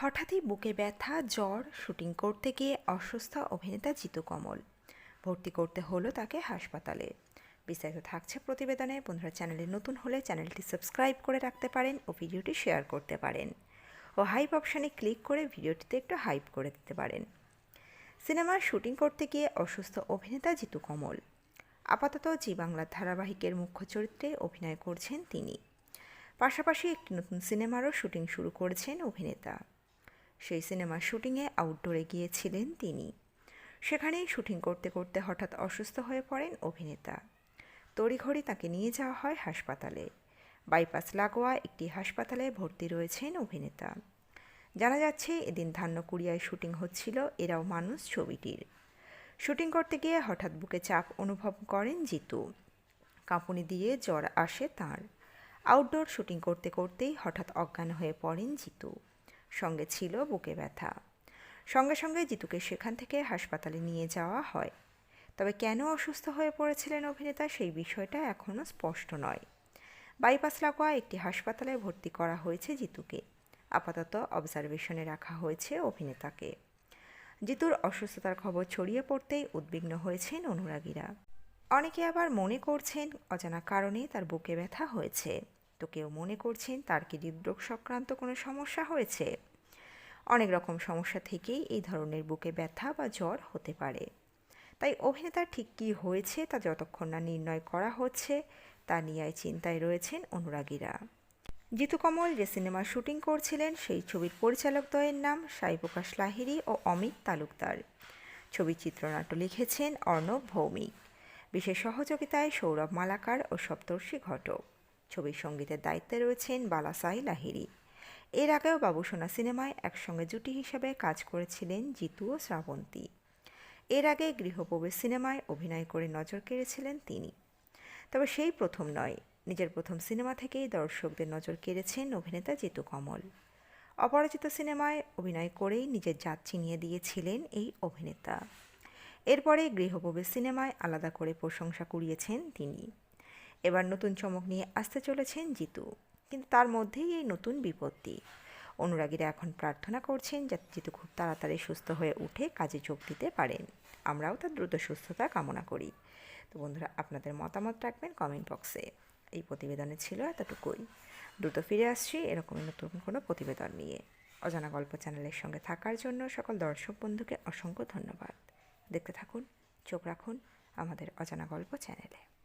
হঠাৎই বুকে ব্যথা, জ্বর, শুটিং করতে গিয়ে অসুস্থ অভিনেতা জিতু কমল। ভর্তি করতে হলো তাকে হাসপাতালে। বিস্তারিত থাকছে প্রতিবেদনে। বন্ধুরা, চ্যানেলে নতুন হলে চ্যানেলটি সাবস্ক্রাইব করে রাখতে পারেন ও ভিডিওটি শেয়ার করতে পারেন। ও হাইপ অপশানে ক্লিক করে ভিডিওটিতে একটু হাইপ করে দিতে পারেন। সিনেমার শুটিং করতে গিয়ে অসুস্থ অভিনেতা জিতু কমল। আপাতত জি বাংলার ধারাবাহিকের মুখ্য চরিত্রে অভিনয় করছেন তিনি। পাশাপাশি একটি নতুন সিনেমারও শুটিং শুরু করেছেন অভিনেতা। সেই সিনেমার শুটিংয়ে আউটডোরে গিয়েছিলেন তিনি। সেখানেই শুটিং করতে করতে হঠাৎ অসুস্থ হয়ে পড়েন অভিনেতা। তড়িঘড়ি তাকে নিয়ে যাওয়া হয় হাসপাতালে। বাইপাস লাগোয়া একটি হাসপাতালে ভর্তি রয়েছেন অভিনেতা। জানা যাচ্ছে, এদিন ধান্যকুড়িয়ায় শুটিং হচ্ছিল এরাও মানুষ ছবিটির। শুটিং করতে গিয়ে হঠাৎ বুকে চাপ অনুভব করেন জিতু। কাঁপুনি দিয়ে জ্বর আসে তার। আউটডোর শুটিং করতে করতেই হঠাৎ অজ্ঞান হয়ে পড়েন জিতু। সঙ্গে ছিল বুকে ব্যথা। সঙ্গে সঙ্গে জিতুকে সেখান থেকে হাসপাতালে নিয়ে যাওয়া হয়। তবে কেন অসুস্থ হয়ে পড়েছিলেন অভিনেতা সেই বিষয়টা এখনও স্পষ্ট নয়। বাইপাস লাগোয়া একটি হাসপাতালে ভর্তি করা হয়েছে জিতুকে। আপাতত অবজারভেশনে রাখা হয়েছে অভিনেতাকে। জিতুর অসুস্থতার খবর ছড়িয়ে পড়তেই উদ্বিগ্ন হয়েছেন অনুরাগীরা। অনেকে আবার মনে করছেন, অজানা কারণে তার বুকে ব্যথা হয়েছে। তো কেউ মনে করছেন তার কি হৃদরোগ সংক্রান্ত কোনো সমস্যা হয়েছে? অনেক রকম সমস্যা থেকেই এই ধরনের বুকে ব্যথা বা জ্বর হতে পারে। তাই অভিনেতার ঠিক কী হয়েছে তা যতক্ষণ না নির্ণয় করা হচ্ছে, তা নিয়ে চিন্তায় রয়েছেন অনুরাগীরা। জিতু কমল যে সিনেমার শুটিং করছিলেন, সেই ছবির পরিচালকদ্বয়ের নাম সাই প্রকাশ লাহিড়ী ও অমিত তালুকদার। ছবির চিত্রনাট্য লিখেছেন অর্ণব ভৌমিক। বিশেষ সহযোগিতায় সৌরভ মালাকার ও সপ্তর্ষি ঘটক। ছবির সঙ্গীতের দায়িত্বে রয়েছেন বালাসাই লাহিড়ী। এর আগেও বাবুসোনা সিনেমায় একসঙ্গে জুটি হিসেবে কাজ করেছিলেন জিতু ও শ্রাবন্তী। এর আগে গৃহপ্রবেশ সিনেমায় অভিনয় করে নজর কেড়েছিলেন তিনি। তবে সেই প্রথম নয়, নিজের প্রথম সিনেমা থেকেই দর্শকদের নজর কেড়েছেন অভিনেতা জিতু কমল। অপরাজিত সিনেমায় অভিনয় করেই নিজের জাত চিনিয়ে দিয়েছিলেন এই অভিনেতা। এরপরে গৃহপ্রবেশ সিনেমায় আলাদা করে প্রশংসা কুড়িয়েছেন তিনি। এবার নতুন চমক নিয়ে আসতে চলেছেন জিতু। কিন্তু তার মধ্যেই এই নতুন বিপত্তি। অনুরাগীরা এখন প্রার্থনা করছেন যাতে জিতু খুব তাড়াতাড়ি সুস্থ হয়ে উঠে কাজে যোগ দিতে পারেন। আমরাও তার দ্রুত সুস্থতা কামনা করি। তো বন্ধুরা, আপনাদের মতামত রাখবেন কমেন্ট বক্সে এই প্রতিবেদনে ছিল এতটুকুই। দ্রুত ফিরে আসছি এরকমই নতুন কোনো প্রতিবেদন নিয়ে। অজানা গল্প চ্যানেলের সঙ্গে থাকার জন্য সকল দর্শক বন্ধুকে অসংখ্য ধন্যবাদ। দেখতে থাকুন, চোখ রাখুন আমাদের অজানা গল্প চ্যানেলে